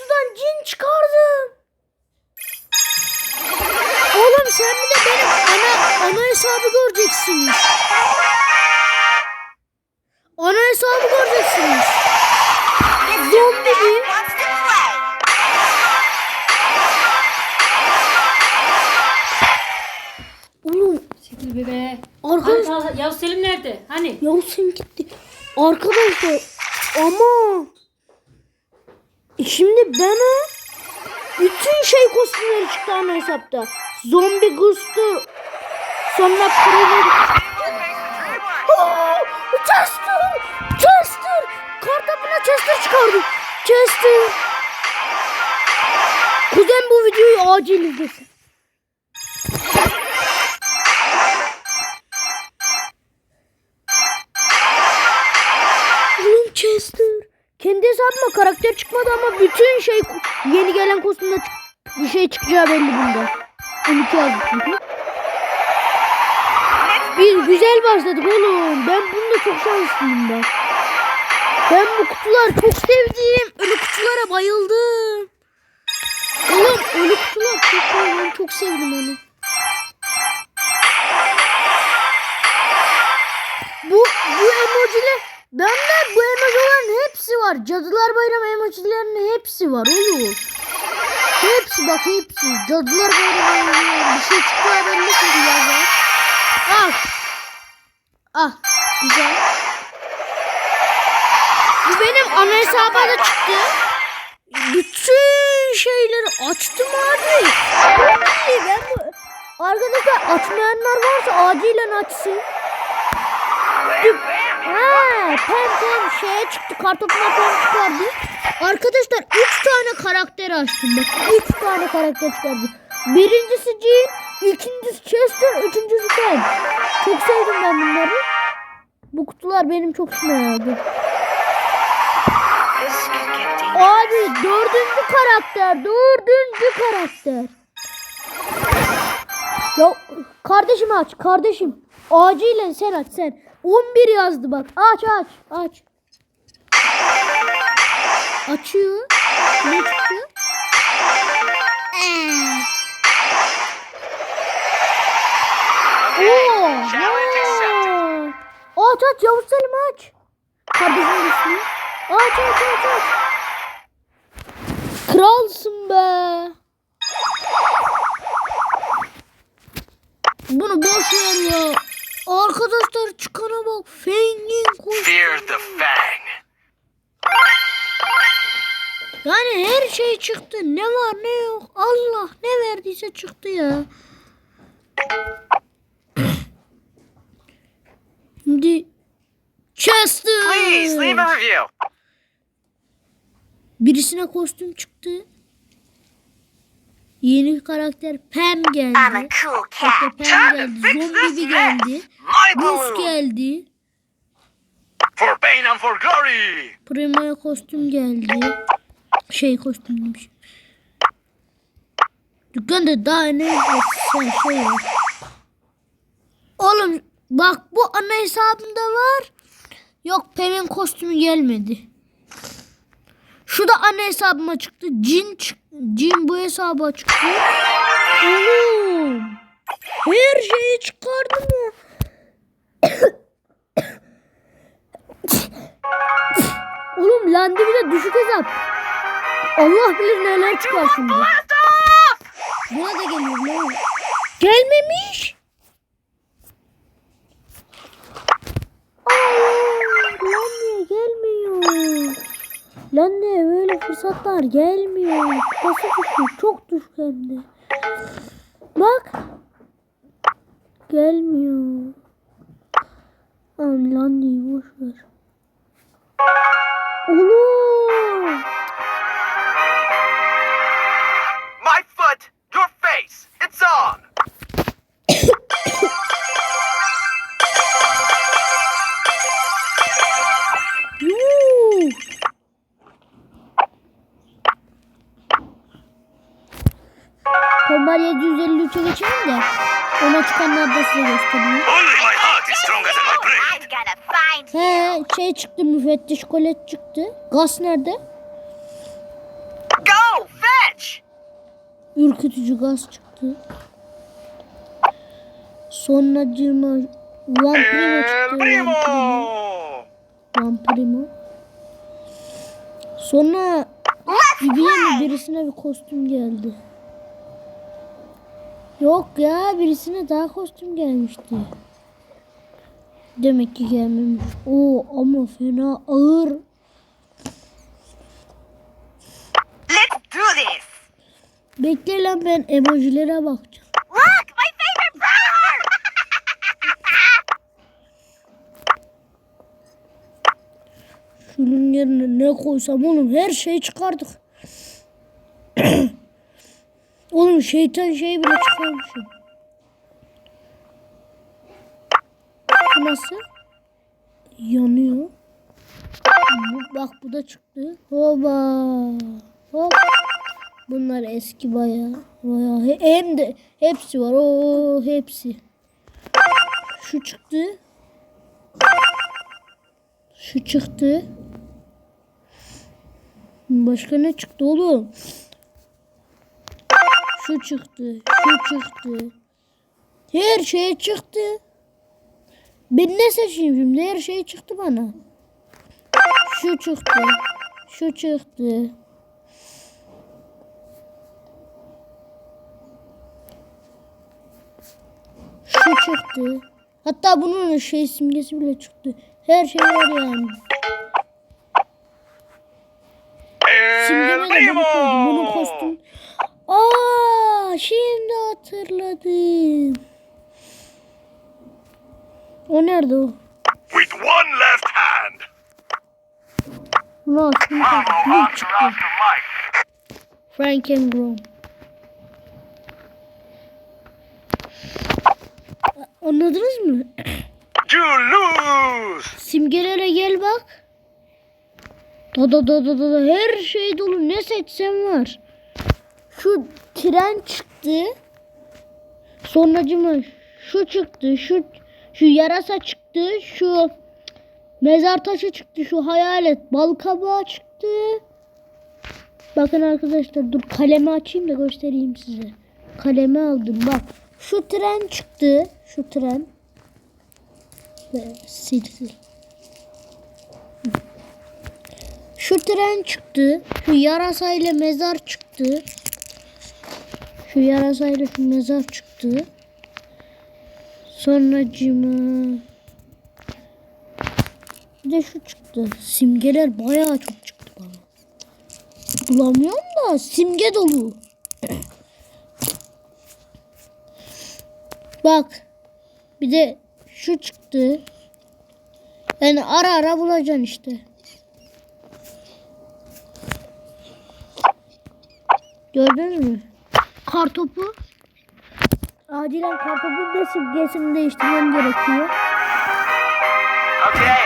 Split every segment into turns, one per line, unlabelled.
kutudan cin çıkardım. Oğlum sen bir de benim ana, ana hesabı göreceksiniz. Ana hesabı göreceksiniz. Zombi
play.
Oğlum
Çekil be be.
Arkadaş-
Arkadaş... Ya Selim nerede? Hani?
Yavuz'un gitti. Arkadaşlar ama şimdi bana bütün şey kostümleri çıktı ana hesapta. Zombi Ghost'u sonra Predator. Chester! Chester! Kartopuna Chester çıkardım. Chester! Kuzen bu videoyu acil izlesin. Kendi hesabıma karakter çıkmadı ama bütün şey yeni gelen kostümde bir şey çıkacağı belli bunda. 12 yazdı çünkü. Biz güzel başladık oğlum. Ben bunda çok şanslıyım ben. Ben bu kutular çok sevdim. Ölü kutulara bayıldım. Oğlum ölü kutular çok. Ben çok sevdim onu. Bu bu emojiler bende bu emojilerin hepsi var. Cadılar Bayramı emojilerinin hepsi var oğlum. Hepsi bak hepsi. Cadılar Bayramı emojileri. Bir şey çıktı belli ki ya. Al. Al. Güzel. Bu benim ana hesaba da çıktı. Bütün şeyleri açtım. Abi ben bu... Arkadaşlar açmayanlar varsa acilen açsın. Ha, pem pem şeye çıktı. Kartopuna pem çıkardı. Arkadaşlar 3 tane karakter açtım. Bak 3 tane karakter çıkardı. Birincisi Jean, ikincisi Chester, üçüncüsü Pem. Çok sevdim ben bunları. Bu kutular benim çok işime yaradı. Abi dördüncü karakter. Dördüncü karakter. Ya kardeşim aç. Kardeşim. Acilen sen aç sen. 11 yazdı bak. Aç aç. Aç. Açıyor. Ne çıktı? Ee. Oo. Aa. Aç aç Yavuz Selim aç. Kardeşim ismi. Aç aç aç aç. Kralsın be. Bunu boş ver ya. Arkadaşlar çıkana bak. Feng'in.
Fear the Fang.
Yani her şey çıktı. Ne var ne yok. Allah ne verdiyse çıktı ya. Şimdi Chester.
Please leave a review.
Birisine kostüm çıktı. Yeni karakter Pam geldi.
Cool cat.
Pam geldi. Zombi geldi. Buz geldi.
For pain and for glory.
Prima'ya kostüm geldi. Şey kostüm demiş. Dükkanda daha ne sen şey var. Oğlum bak bu ana hesabımda var. Yok Pem'in kostümü gelmedi. Şu da ana hesabıma çıktı. Cin Cin bu hesaba çıktı. Oğlum. Her şeyi çıkardı mı? Oğlum Landi bir düşük hesap. Allah bilir neler çıkar şimdi. Buna da geliyor ne? Gelmemiş. Aa, gelmiyor? Lan ne böyle fırsatlar gelmiyor. Nasıl düşük? Çok düşük hem de. Bak. Gelmiyor. Aman lan diye boş ver. Oğlum.
My foot, your face. It's on.
Tombar 753'e geçelim de ona çıkanlar da size göstereyim.
Only my heart is stronger than my brain.
I'm gonna find
He şey çıktı müfettiş kolet çıktı. Gaz nerede?
Go
ürkütücü gaz çıktı. Sonra cırma vampirimo
El
çıktı.
primo!
Vampirimo. Vampirimo. Sonra Gibiye mi birisine bir kostüm geldi. Yok ya birisine daha kostüm gelmişti. Demek ki gelmemiş. Oo ama fena ağır.
Let's do this.
Bekle lan ben emojilere bakacağım.
Look, my favorite flower.
Şunun yerine ne koysam oğlum her şeyi çıkardık. Şeytan şeyi bile çıkarmışım. Nasıl? Yanıyor. Bak bu da çıktı. Hoba. Hop. Bunlar eski bayağı. Bayağı. He- Hem de hepsi var. Oo hepsi. Şu çıktı. Şu çıktı. Başka ne çıktı oğlum? Şu çıktı. Şu çıktı. Her şey çıktı. Ben ne seçeyim şimdi? Her şey çıktı bana. Şu çıktı. Şu çıktı. Şu çıktı. Hatta bunun şey simgesi bile çıktı. Her şey var yani. Simgeme de bunu koydum. Bunun
primo!
kostüm. Aa, şimdi hatırladım. O nerede o?
With one left hand.
Ulan şunu
Bravo,
çıktı?
Oscar Mike.
Frankenbrom. Anladınız mı?
You lose.
Simgelere gel bak. Da da da da da her şey dolu. Ne seçsem var. Şu tren çıktı. Sonracıma şu çıktı. Şu şu yarasa çıktı. Şu mezar taşı çıktı. Şu hayalet bal kabağı çıktı. Bakın arkadaşlar dur kalemi açayım da göstereyim size. Kalemi aldım bak. Şu tren çıktı. Şu tren. Ve sil. Şu tren çıktı. Şu yarasayla mezar çıktı. Şu yarasayla şu mezar çıktı. Sonra cima. Bir de şu çıktı. Simgeler bayağı çok çıktı bana. Bulamıyorum da simge dolu. Bak. Bir de şu çıktı. Yani ara ara bulacaksın işte. Gördünüz mü? Kartopu. Acilen kartopun da simgesini değiştirmem gerekiyor.
Okay,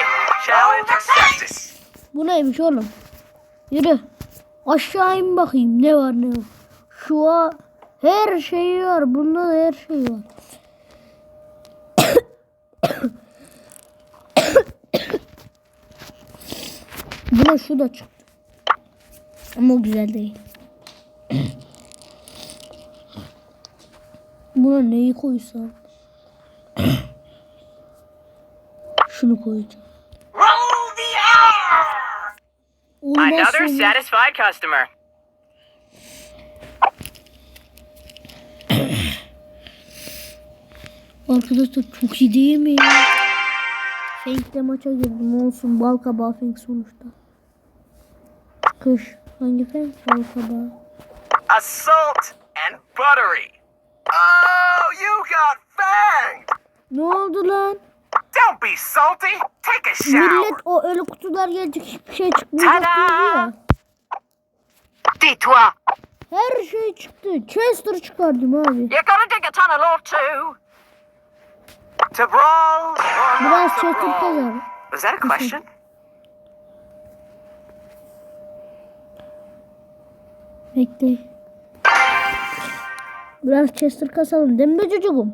challenge accepted.
Bu neymiş oğlum? Yürü. Aşağı in bakayım ne var ne yok. Şu an her şey var. Bunda da her şey var. Buna şu da çıktı. Ama o güzel değil. Buna neyi koysam? Şunu koyacağım. Ondan
Another
sonra-
satisfied customer.
Arkadaşlar çok iyi değil mi ya? Fank'le maça girdim olsun bal kabağı Fank sonuçta. Kış. Hangi Fank? Bal kabağı.
Assault and buttery. Oh, you got fanged.
Ne oldu lan?
Don't be salty. Take a shower.
Millet o ölü kutular gelecek hiçbir şey çıkmayacak ya.
Dis-toi.
Her şey çıktı. Chester çıkardım abi.
You gotta dig a tunnel or two.
To brawl. or
Biraz
not to brawl? Was that a question?
Bekle. Biraz Chester kasalım değil mi böcücüğüm?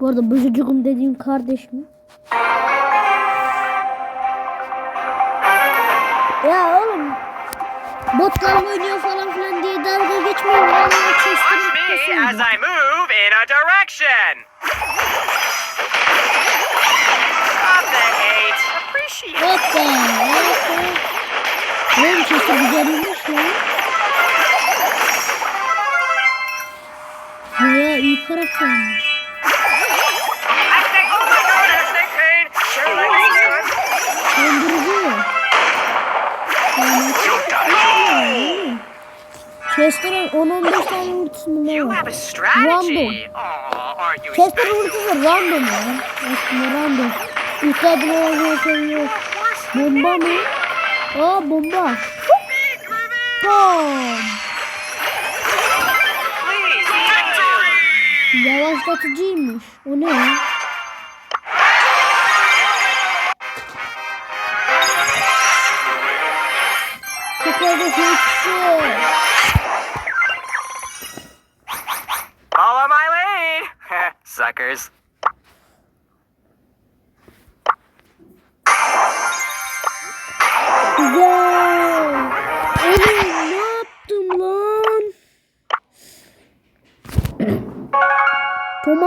Bu arada böcücüğüm dediğim kardeşim. Ya oğlum botlar oynuyor falan filan diye dalga geçmeyin. Vallahi
me
kupası
as. I move in a direction. Love the hate. Appreciate
Hoppa. Hoppa. Oğlum Chester güzelmiş lan.
Like this
Döndürücü. Yani Chester'ın 10-15 tane ultisi mi var? Random.
Special?
ultisi random ya. Aslında random. İhtiyacın olduğu şey yok. Bomba mı? Aa bomba. Bom. Yavaşlatıcıymış. O ne ya? Tekrar da şey çıktı.
Follow my lead. Suckers.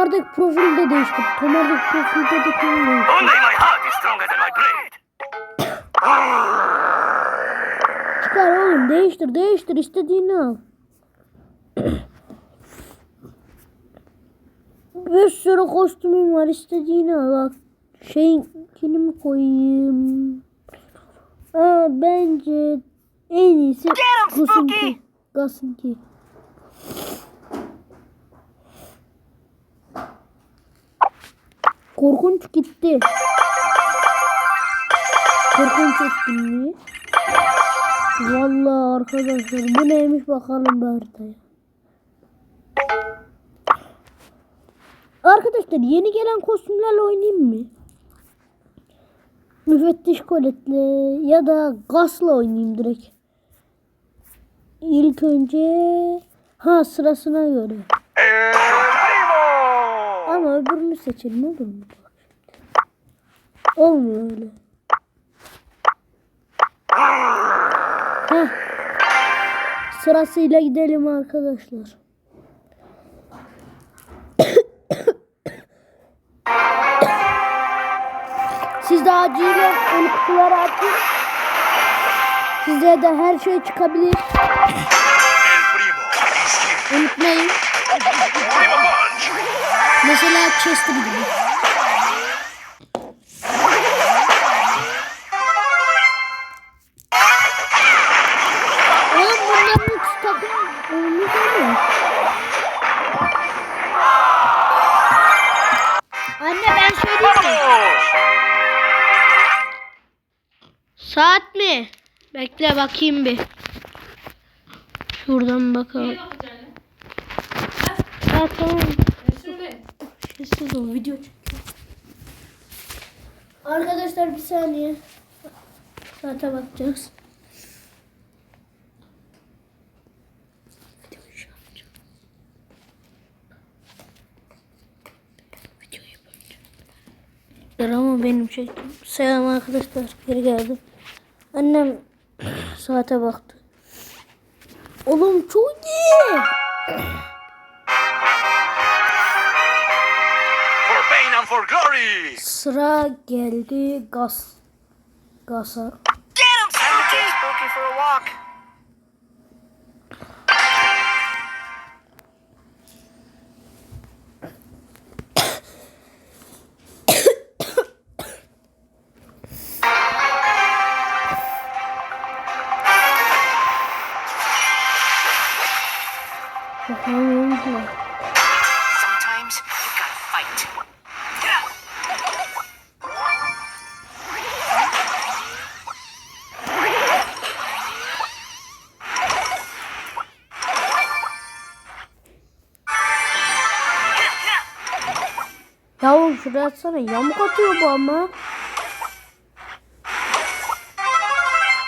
Tomar'daki profili de değiştir. Tomar'daki profilde de değiştir?
Only my heart is stronger than my blade.
Çıkar oğlum değiştir değiştir istediğini al. Bir sürü kostümüm var istediğini al bak. Şeyinkini mi koyayım? Aa, bence en iyisi Gus'unki. Gus'unki. Korkunç gitti. Korkunç etkinliği. Vallahi arkadaşlar bu neymiş bakalım bir haritaya. Arkadaşlar yeni gelen kostümlerle oynayayım mı? Müfettiş Colette'le ya da Gas'la oynayayım direkt. İlk önce ha sırasına göre. Öbürünü seçelim olur mu? Olmuyor öyle. Heh. Sırasıyla gidelim arkadaşlar. Siz de acilen onu kutulara atın. Size de her şey çıkabilir. Unutmayın. Mesela Chester gibi. Oğlum mu? Anne ben söyleyeyim mi? Saat mi? Bekle bakayım bir. Şuradan bakalım. Ha tamam. Sessiz ol video çekiyor. Arkadaşlar bir saniye. Saate bakacağız. Ama benim çektim. Selam arkadaşlar. Geri geldim. Annem saate baktı. Oğlum çok iyi.
Glory.
Sıra geldi gaz. Gaza. Şuraya atsana. Yamuk atıyor bu ama.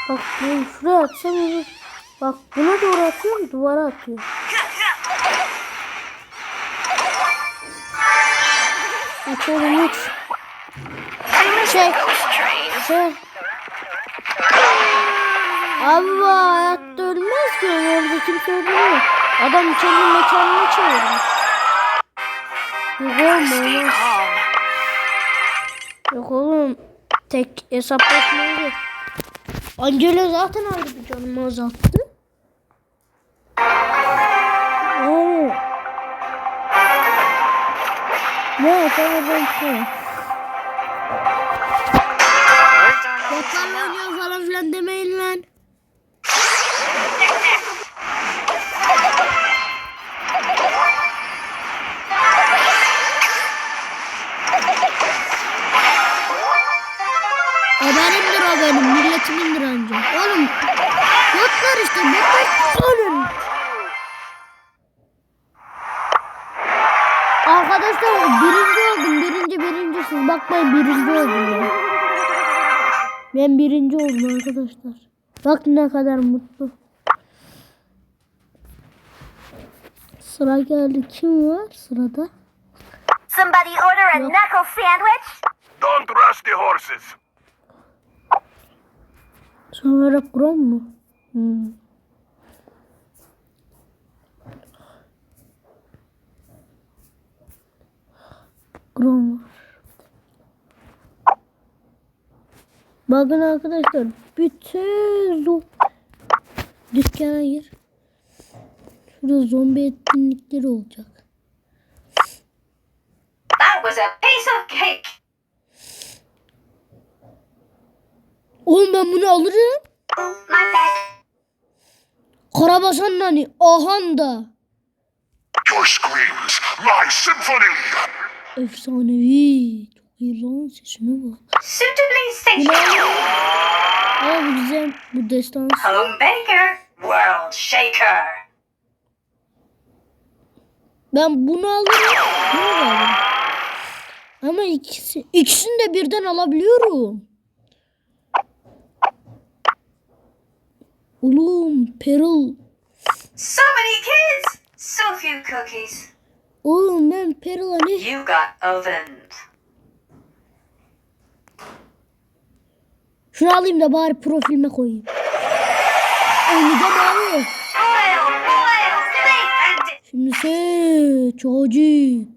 Bak bunu şuraya atsam olur. Bak buna doğru atıyorum duvara atıyor. Oğlum uç. Çek. Çek. Abi hayatta ölmez ki. Orada kimse yok. Adam. Yok oğlum
Stay
olmaz.
calm.
Yok oğlum. Tek hesaplaşmayı. Angela zaten ayrı bir canımı azalttı. Oo. Ne tamam ben tamam. Botlarla oynuyor falan filan demeyin lan. O benimdir o benim. Milletimindir anca. Oğlum. Botlar işte. Botlar. Oğlum. Arkadaşlar birinci oldum. Birinci birinci. Siz bakmayın birinci oldum ben. Ben birinci oldum arkadaşlar. Bak ne kadar mutlu. Sıra geldi. Kim var sırada?
Somebody order a knuckle sandwich?
Don't rush the horses.
Sonra Kron mu? Hmm. Kron var. Bakın arkadaşlar bütün zo dükkana gir. Şurada zombi etkinlikleri olacak.
That was a piece of cake.
Oğlum ben bunu alırım. Karabasan nani? Ahanda.
Your screams, my symphony!
Efsanevi. Çok iyi lan sesine bak.
Suitably stationed.
Aa bu güzel. Bu destansı.
Home baker. World shaker.
Ben bunu alırım. Bunu da alırım. Ama ikisi, ikisini de birden alabiliyorum. Oğlum Peril.
So many kids. So few cookies.
Oğlum ben Peril'a ne?
You got ovened.
Şunu alayım da bari profilime koyayım. Oynayacağım abi. Şimdi se çocuğu.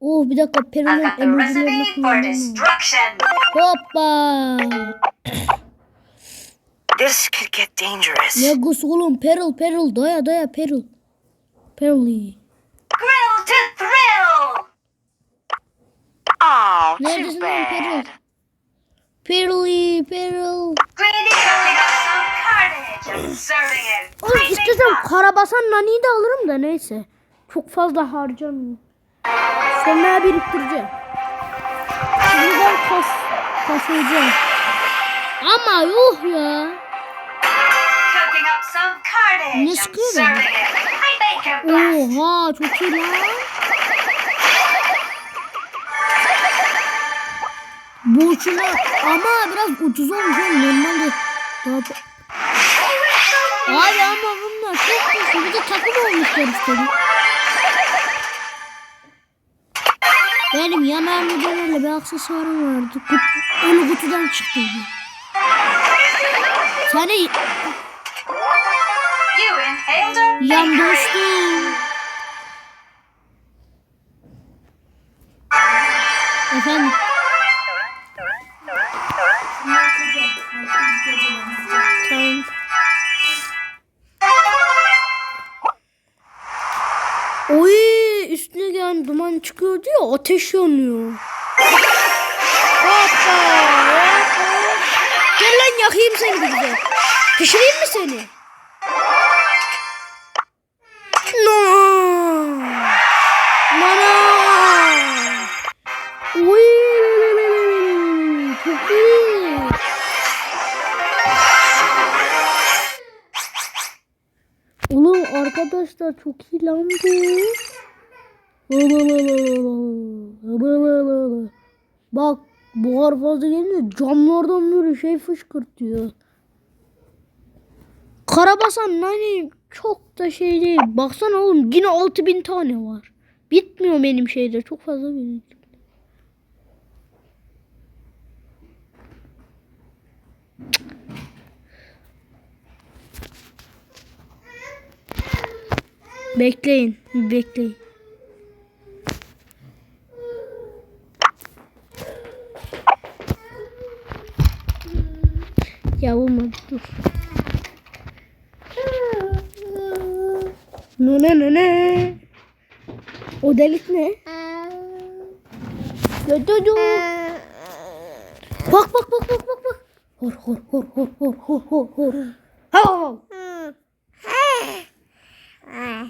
Oh bir dakika Peril'in kullanmam.
destruction.
Hoppa.
This could get dangerous.
Gus oğlum Peril Peril daya daya Peril. Peril.
Grill to thrill.
Oh,
Neredesin
too
lan Peril?
bad.
Peril Peril.
Greedy cooking up some carnage and serving it.
Oğlum istesem
hot.
karabasan naniyi de alırım da neyse. Çok fazla harcamayayım. Sonra biriktireceğim. Şimdi ben kas, kasayacağım. Ama yuh ya. Ne sıkıyor
blast.
Oha çok iyi lan. Boşuna ama biraz ucuz olmuş normalde. Daha... Abi ama bunlar çok güçlü. Bir de takım olmuşlar üstelik. Benim yanağımda böyle bir aksesuarım vardı. Kut, onu kutudan çıktıydı. Seni
You inhaled a
yan
bakery.
dostum. Efendim. Tamam. Oy üstüne gelen duman çıkıyor diyor ateş yanıyor. Çok iyi lan bu. Bak buhar fazla gelince camlardan böyle şey fışkırtıyor. Karabasan hani çok da şey değil. Baksana oğlum yine 6000 tane var. Bitmiyor benim şeyde çok fazla benim. Bekleyin. Bekleyin. Ya olmadı dur. Ne ne ne ne? O delik ne? Ya dur dur. Bak bak bak bak bak bak. Hor hor hor hor hor hor hor hor. Ha!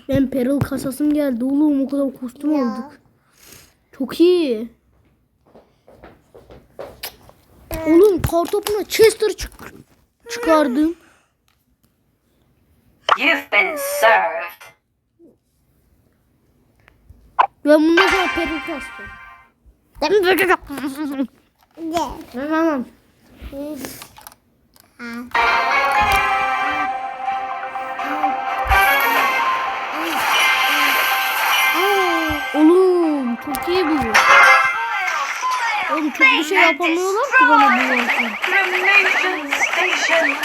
Ben peril kasasım geldi oğlum o kadar kostüm aldık. Çok iyi. Oğlum kartopuna Chester çık çıkardım.
You've been served.
Ben bundan sonra peril kastım. Tamam. Oğlum çok iyi bu. Oğlum çok bir şey yapamıyorlar ki bana bu
station.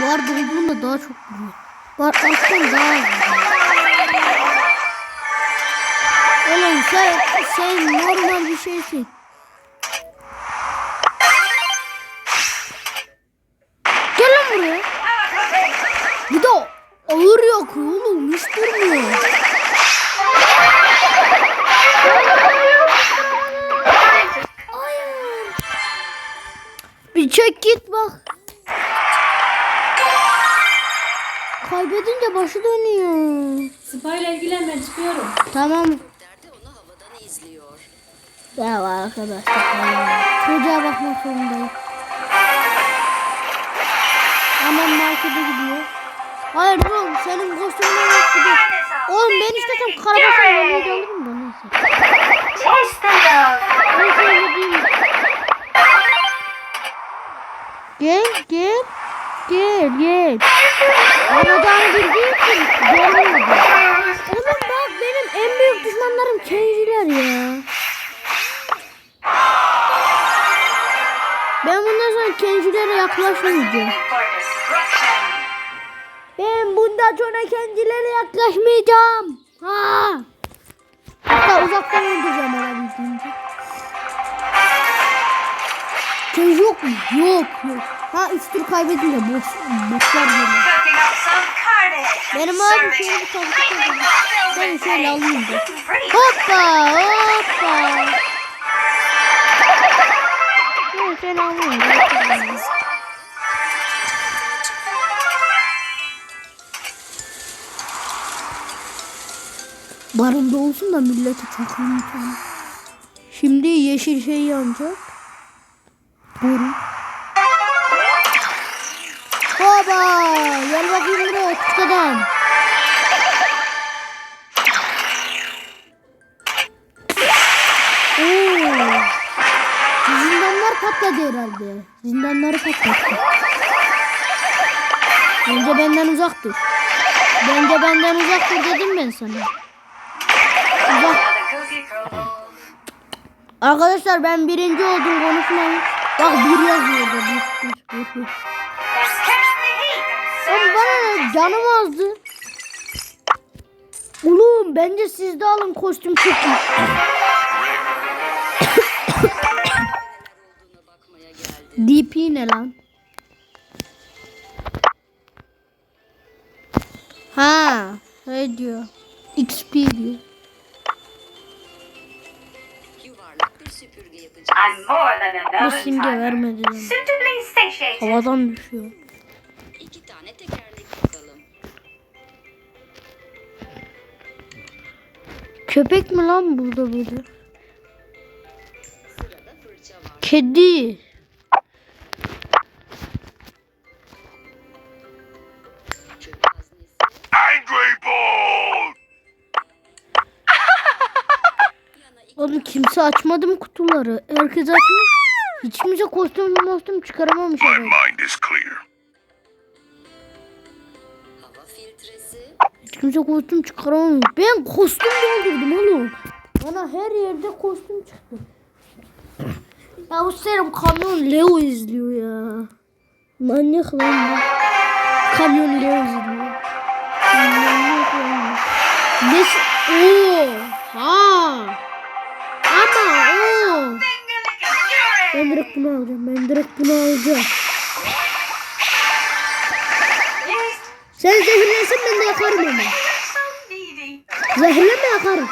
Bu arada olduğunda daha çok vuruyor. Var alttan daha az. Oğlum sen, sen normal bir şeysin. Gel lan buraya. Bir de ağır yakıyor oğlum hiç durmuyor. Çek git bak. Kaybedince başı dönüyor.
Spa ile ilgilen ben çıkıyorum.
Tamam. Ya arkadaşlar. Çocuğa bakmak zorundayım. Hemen markete gidiyor. Hayır oğlum senin kostümün yok. Oğlum ben istesem karabasan yemeği alırım da neyse. Neyse gideyim. Gel gel. Gel gel. Aradan girdiği için görmüyordu. Oğlum bak benim en büyük düşmanlarım kendiler ya. Ben bundan sonra kendilere yaklaşmayacağım. Ben bundan sonra kendilere yaklaşmayacağım. Ha. Hatta uzaktan öldüreceğim olabildiğince. Kenji yok? Yok. Ha üç tur kaybedince boş, boşlar geliyor. Benim abi
Serving
şöyle bir Ben şöyle alayım da. Hoppa hoppa. Ben şöyle alayım. Barında olsun da millete çok unutalım. Şimdi yeşil şey yanacak. Boru. Baba gel bakayım buraya küçük adam. Oo. Zindanlar patladı herhalde. Zindanları patlattı. Bence benden uzak dur. Bence benden uzak dur dedim ben sana. Uzak. Arkadaşlar ben birinci oldum konuşmayın. Bak bir yazıyor da bir, bir, bir, bir. Oğlum bana? Canım azdı. Oğlum bence siz de alın kostüm çok. DP ne lan? Ha, ne diyor? XP diyor. Bu simge vermedi
satiated.
Havadan düşüyor.
İki tane tekerlek bakalım.
Köpek mi lan burada böyle?
Sırada fırça var.
Kedi. Kimse açmadı mı kutuları? Herkes açmış. Hiç kimse kostüm kostüm çıkaramamış
My
herhalde.
mind is clear.
hava filtresi.
Hiç kimse kostüm çıkaramamış. Ben kostüm doldurdum oğlum. Bana her yerde kostüm çıktı. Ya bu serum kamyon Leo izliyor ya. Manyak lan bu. kamyon ile üzülüyor. Ne? Oo. Direkt bunu alacağım. Ben direkt bunu alacağım. Sen zehirlensin ben de yakarım onu. Zehirleme yakarım.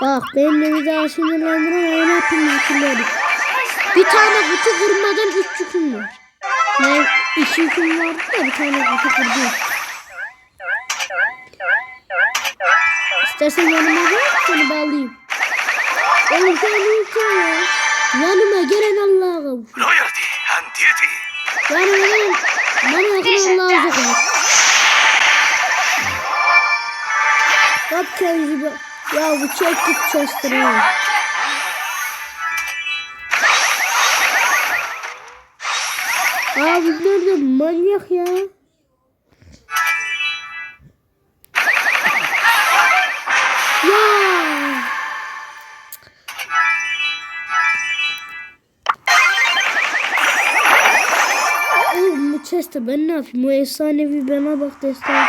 Bak benimle bir daha sinirlendiren öyle hepimiz kirledik. Bir tane kutu kırmadan üç yüküm var. Yani iki yüküm vardı da bir tane kutu kırdım. İstersen yanıma gel seni bağlayayım. Oğlum sen lütfen ya. Yanıma gelen Allah'a kavuş.
Loyalty and duty.
Yanıma gelen bana yakın Allah'a kavuş. Bak kendisi. Ya bu çek git çalıştırıyor. Aa bunlar da manyak ya. Ya. Oğlum bu chest'e ben ne yapayım? O efsanevi bana bak destan.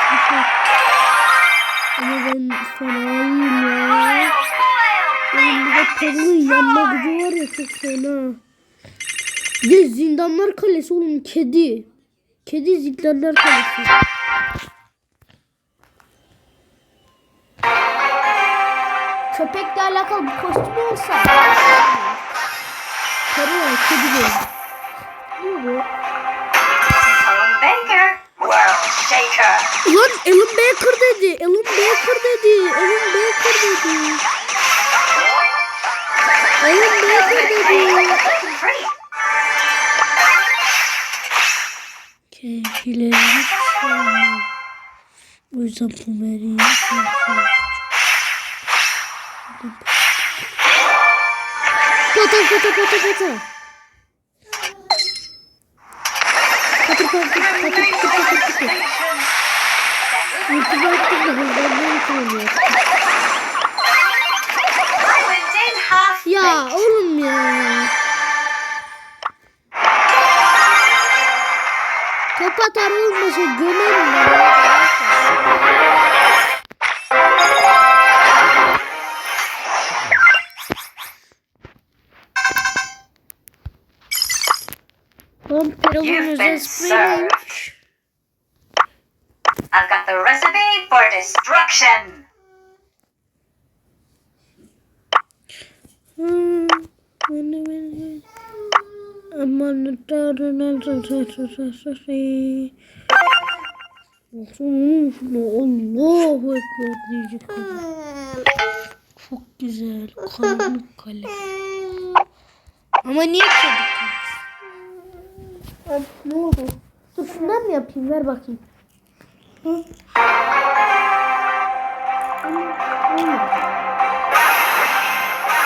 Ama ben fenayım ya. Benim bir de perili yanma gücü var ya çok fena. De zindanlar kalesi oğlum kedi. Kedi zindanlar kalesi. Köpekle alakalı bir kostüm olsa. Karı var kedi böyle. Ne bu?
Shaker.
Ulan Alan Baker dedi. Alan Baker dedi. Alan Baker dedi. Alan Baker dedi. Keyifleri sevmem. O yüzden bu veriyi sevmem. Pata pata pata pata. Patır patır patır patır patır patır. Ulti bıraktım da hızlanmaya çalışıyor.
I went in half
Ya oğlum ya. Atar olmasa gömerim ben. Vampir
You've
olunca
been served. I've got the recipe for destruction.
Allahu Ekber diyecek Çok güzel. Karanlık kale. Ama niye kalesi? Ay, Ne oldu? Dur şundan mı yapayım? Ver bakayım. Hı?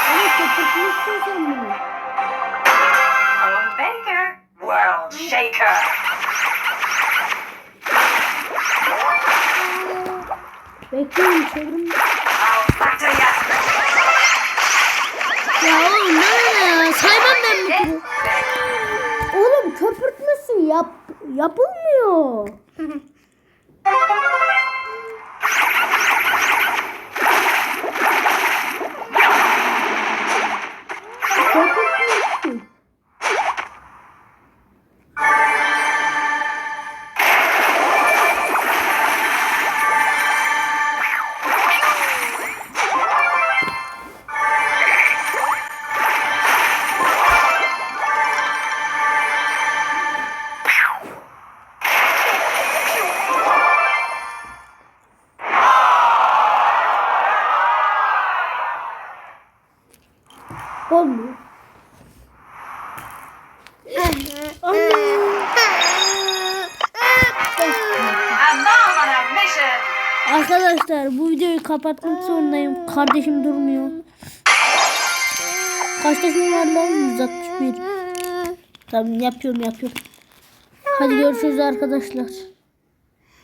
Ama köpürtmüşsün sen bunu.
World Shaker.
Bekleyin
factor ya.
Oğlum ne ya? Saymam ben bu. Oğlum köpürtmesi yap yapılmıyor. Kapatmak zorundayım. Kardeşim durmuyor. Kaç yaşın var lan? 161. Tamam yapıyorum yapıyorum. Hadi görüşürüz arkadaşlar.